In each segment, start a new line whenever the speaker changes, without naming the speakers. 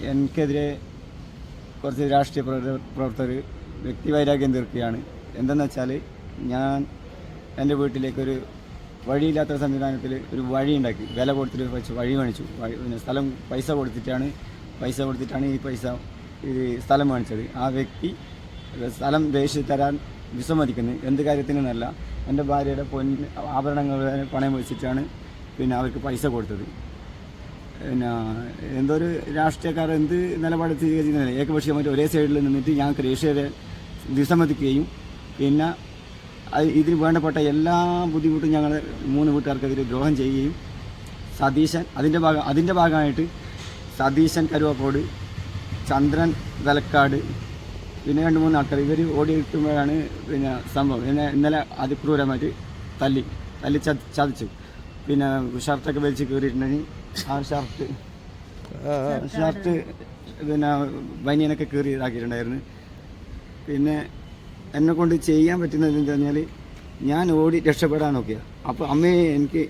എനിക്കെതിരെ കുറച്ച് രാഷ്ട്രീയ പ്രവർത്ത- പ്രവർത്തകർ വ്യക്തിവൈരാഗ്യം തീർക്കുകയാണ്. എന്തെന്ന് വെച്ചാൽ ഞാൻ എന്റെ വീട്ടിലേക്കൊരു വഴിയില്ലാത്ത സംവിധാനത്തിൽ ഒരു വഴി ഉണ്ടാക്കി വില കൊടുത്തിട്ട് വെച്ച് വഴി മേടിച്ചു. പിന്നെ സ്ഥലം പൈസ കൊടുത്തിട്ടാണ് പൈസ കൊടുത്തിട്ടാണ് ഈ പൈസ ഈ സ്ഥലം മേടിച്ചത്. ആ വ്യക്തി സ്ഥലം ദേഷ്യം തരാൻ വിസമ്മതിക്കുന്നു. എന്ത് കാര്യത്തിനെന്നല്ല എന്റെ ഭാര്യയുടെ പൊന്ന് ആഭരണങ്ങൾ പണയം വെച്ചിട്ടാണ് പിന്നെ അവർക്ക് പൈസ കൊടുത്തത്. പിന്നെ എന്തോ ഒരു രാഷ്ട്രീയക്കാർ എന്ത് നിലപാട് സ്വീകരിക്കുന്നില്ല ഏകപക്ഷീയമായിട്ട് ഒരേ സൈഡിൽ നിന്നിട്ട് ഞാൻ രജിസ്റ്ററെ വിസമ്മതിക്കുകയും പിന്നെ ഇതിന് വേണ്ടപ്പെട്ട എല്ലാ ബുദ്ധിമുട്ടും ഞങ്ങൾ മൂന്ന് വീട്ടുകാർക്കെതിരെ ദ്രോഹം ചെയ്യുകയും സതീശൻ അതിന്റെ ഭാഗം അതിന്റെ ഭാഗമായിട്ട് സതീശൻ കരുവാക്കോട് ചന്ദ്രൻ തലക്കാട് പിന്നെ രണ്ട് മൂന്ന് ആൾക്കാർ ഇവർ ഓടി എത്തുമ്പോഴാണ് പിന്നെ സംഭവം. പിന്നെ ഇന്നലെ അതിക്രൂരമായിട്ട് തല്ലി തല്ലി ചതിച്ചു. പിന്നെ ഷർട്ടൊക്കെ വലിച്ച് കീറിയിട്ടുണ്ടെങ്കിൽ ആ ഷർട്ട്. ഷർട്ട് പിന്നെ ബനിയനൊക്കെ കീറി ഇതാക്കിയിട്ടുണ്ടായിരുന്നു. പിന്നെ എന്നെ കൊണ്ട് ചെയ്യാൻ പറ്റുന്നത് എന്താ പറഞ്ഞാൽ ഞാൻ ഓടി രക്ഷപ്പെടാൻ നോക്കിയ അപ്പോൾ അമ്മയെ എനിക്ക്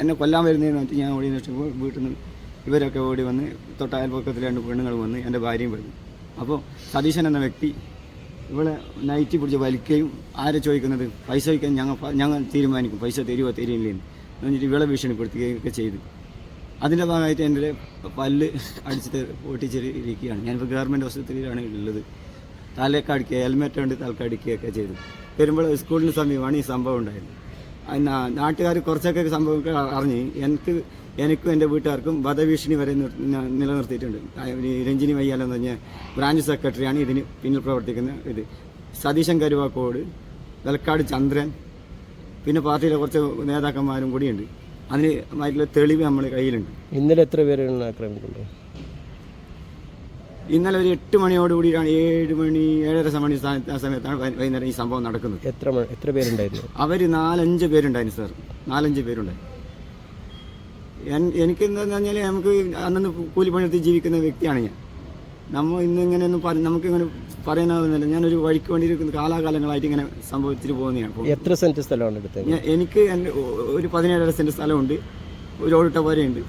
എന്നെ കൊല്ലാൻ വരുന്നതെന്ന് വെച്ചിട്ട് ഞാൻ ഓടി രക്ഷപ്പെട്ട് വീട്ടിൽ നിന്ന് ഇവരൊക്കെ ഓടി വന്ന് തൊട്ടായ പൊക്കത്തിൽ രണ്ട് പെണ്ണുങ്ങൾ വന്ന് എന്റെ ഭാര്യയും വരുന്നു. അപ്പോൾ സതീശൻ എന്ന വ്യക്തി ഇവളെ നൈറ്റി പിടിച്ച് വലിക്കുകയും ആരെ ചോദിക്കുന്നത്? പൈസ ചോദിക്കാൻ ഞങ്ങൾ ഞങ്ങൾ തീരുമാനിക്കും. പൈസ തരുമോ തരില്ലെന്ന് എന്നിട്ട് ഇവളെ ഭീഷണിപ്പെടുത്തുകയും ഒക്കെ ചെയ്തു. അതിന്റെ ഭാഗമായിട്ട് എന്റെ പല്ല് അടിച്ചിട്ട് പൊട്ടിച്ചിരിക്കുകയാണ്. ഞാനിപ്പോൾ ഗവൺമെന്റ് ആശുപത്രിയിലാണ് ഉള്ളത്. തലയൊക്കെ അടിക്കുക ഹെൽമെറ്റ് കൊണ്ട് തലക്കടിക്കുകയൊക്കെ ചെയ്തു. വരുമ്പോൾ സ്കൂളിന് സമീപമാണ് ഈ സംഭവം ഉണ്ടായത്. നാട്ടുകാർ കുറച്ചൊക്കെ സംഭവം അറിഞ്ഞ് എനിക്ക് എനിക്കും എന്റെ വീട്ടുകാർക്കും വധഭീഷണി വരെ നിലനിർത്തിയിട്ടുണ്ട്. രഞ്ജിനി വയ്യാലം എന്ന് പറഞ്ഞ ബ്രാഞ്ച് സെക്രട്ടറിയാണ് ഇതിന് പിന്നിൽ പ്രവർത്തിക്കുന്ന ഇത്. സതീശൻ കരുവാക്കോട് തലക്കാട് ചന്ദ്രൻ പിന്നെ പാർട്ടിയിലെ കുറച്ച് നേതാക്കന്മാരും കൂടിയുണ്ട്. അതിന് ആയിട്ടുള്ള തെളിവ് നമ്മൾ കയ്യിലുണ്ട്.
ഇന്നലെ എത്ര പേരാണ് ആക്രമിക്കുന്നത്
ഇന്നലെ ഒരു എട്ട് മണിയോടുകൂടിയാണ് ഏഴ് മണി ഏഴര മണി സമയത്താണ് വൈകുന്നേരം ഈ സംഭവം നടക്കുന്നത്.
എത്ര എത്ര പേരുണ്ടായിരുന്നു?
അവർ നാലഞ്ച് പേരുണ്ടായിരുന്നു സാർ. നാലഞ്ച് പേരുണ്ടായിരുന്നു എനിക്ക് എന്താണെന്ന് പറഞ്ഞാൽ നമുക്ക് അന്നു കൂലിപ്പണിയെടുത്ത് ജീവിക്കുന്ന വ്യക്തിയാണ് ഞാൻ. നമ്മൾ പറ നമുക്ക് ഇങ്ങനെ പറയാനാവുന്നില്ല. ഞാനൊരു വഴിക്ക് വേണ്ടി കാലാകാലങ്ങളായിട്ട് ഇങ്ങനെ സംഭവിച്ചിട്ട് പോകുന്നതാണ്.
എത്ര സെന്റ് സ്ഥലമാണ് എടുത്തത്
എനിക്ക് എന്റെ ഒരു പതിനേഴര സെന്റ് സ്ഥലമുണ്ട്. ഒരു ഓടിട്ട പോരെയുണ്ട്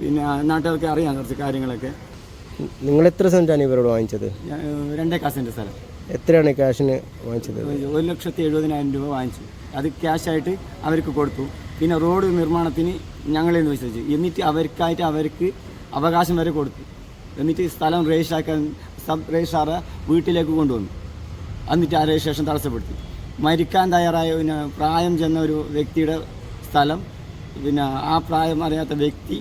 പിന്നെ നാട്ടുകാർക്ക് അറിയാം കുറച്ച് കാര്യങ്ങളൊക്കെ.
നിങ്ങൾ എത്ര സെന്റാണ് ഇവരോട് വാങ്ങിച്ചത്?
രണ്ടേക്കാ സെന്റ് സ്ഥലം.
എത്രയാണ് ക്യാഷിന് വാങ്ങിച്ചത്?
ഒരു ലക്ഷത്തി എഴുപതിനായിരം രൂപ വാങ്ങിച്ചു. അത് ക്യാഷായിട്ട് അവർക്ക് കൊടുത്തു. പിന്നെ റോഡ് നിർമ്മാണത്തിന് ഞങ്ങളെ വിശ്വസിച്ചു. എന്നിട്ട് അവർക്കായിട്ട് അവർക്ക് അവകാശം വരെ കൊടുത്തു. എന്നിട്ട് സ്ഥലം രജിസ്റ്ററാക്കാൻ സബ് രജിസ്ട്രാറെ വീട്ടിലേക്ക് കൊണ്ടുവന്നു. എന്നിട്ട് ആ രജിസ്ട്രേഷൻ തടസ്സപ്പെടുത്തി. മരിക്കാൻ തയ്യാറായ പിന്നെ പ്രായം ചെന്ന ഒരു വ്യക്തിയുടെ സ്ഥലം. പിന്നെ ആ പ്രായം അറിയാത്ത വ്യക്തി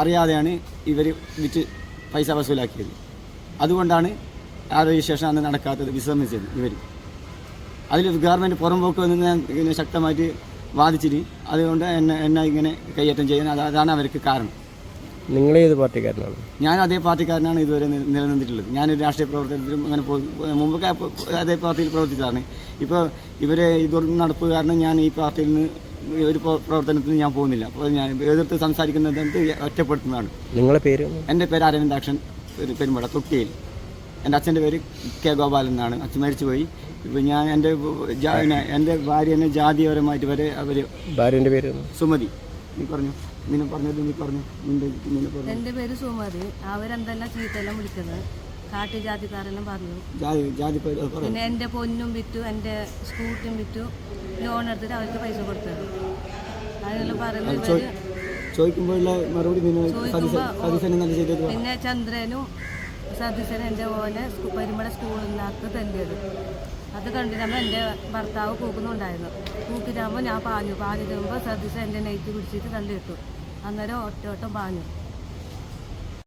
അറിയാതെയാണ് ഇവർ വിറ്റ് പൈസ വസൂലാക്കിയത്. അതുകൊണ്ടാണ് ആ രജിസ്ട്രേഷൻ അന്ന് നടക്കാത്തത് വിശ്രമിച്ചത് ഇവർ അതിൽ ഗവൺമെന്റ് പുറംപോക്ക് വന്ന് ഞാൻ ശക്തമായിട്ട് വാദിച്ചിട്ട് അതുകൊണ്ട് എന്നെ എന്നെ ഇങ്ങനെ കൈയേറ്റം ചെയ്യാൻ അതാണ് അവർക്ക് കാരണം.
നിങ്ങൾ ഏത് പാർട്ടിക്കാരനാണ്?
ഞാൻ അതേ പാർട്ടിക്കാരനാണ് ഇതുവരെ നിലനിന്നിട്ടുള്ളത്. ഞാനൊരു രാഷ്ട്രീയ പ്രവർത്തനത്തിലും അങ്ങനെ മുമ്പൊക്കെ അതേ പാർട്ടിയിൽ പ്രവർത്തിച്ചതാണ്. ഇപ്പോൾ ഇവരെ ഇതൊന്നും നടപ്പ് കാരണം ഞാൻ ഈ പാർട്ടിയിൽ നിന്ന് ഒരു പ്രവർത്തനത്തിന് ഞാൻ പോകുന്നില്ല. അപ്പോൾ ഞാൻ എതിർത്ത് സംസാരിക്കുന്നത് എന്ത് ഒറ്റപ്പെടുത്തുന്നതാണ്.
നിങ്ങളുടെ പേര്
എന്റെ പേര് അരവിന്ദാക്ഷൻ ഒരു പെരുമ്പട തൊട്ടിയിൽ. എന്റെ അച്ഛന്റെ പേര് കെ ഗോപാലൻ എന്നാണ്. അച്ഛൻ മരിച്ചു പോയി ഇപ്പോൾ ഞാൻ എന്റെ എന്റെ ഭാര്യനെ ജാതിപരമായിട്ട് വരെ അവർ
ഭാര്യന്റെ പേര്
സുമതി. നീ പറഞ്ഞു? നിന്നെ പറഞ്ഞത് നീ പറഞ്ഞു നിന്റെ നിന്നെ പറഞ്ഞു.
എന്റെ പേര് സുമതി. അവരെന്തെല്ലാം ചീത്തെല്ലാം വിളിക്കുന്നത്? കാട്ടുജാതിക്കാരെല്ലാം പറഞ്ഞു.
ജാതി ജാതി പേര് അത്
പിന്നെ എന്റെ പൊന്നും വിറ്റു എന്റെ സ്കൂട്ടിയും വിറ്റു ലോൺ എടുത്തിട്ട് അവർക്ക് പൈസ കൊടുത്തത്. അതിനെല്ലാം പറയുന്നത് ഇവർ
ചോദിക്കുമ്പോഴുള്ള മറുപടി നിങ്ങൾ സതീശൻ സതീശനെ നല്ല ചെയ്തത്
പിന്നെ ചന്ദ്രനും സതീശനും എന്റെ മോനെ സ്കൂ- പരിമള സ്കൂളിൽ നിന്നകത്ത് തല്ലിയത് അത് കണ്ടിട്ടാകുമ്പോൾ എന്റെ ഭർത്താവ് കൂക്കുന്നുണ്ടായിരുന്നു. കൂക്കിട്ടാകുമ്പോൾ ഞാൻ പാഞ്ഞു. പാഞ്ഞിട്ടുമ്പോൾ ശ്രദ്ധിച്ച് എന്റെ നെയ്റ്റ് പിടിച്ചിട്ട് തള്ളിയിട്ടു അന്നേരം ഒറ്റ ഒട്ടം പാഞ്ഞു.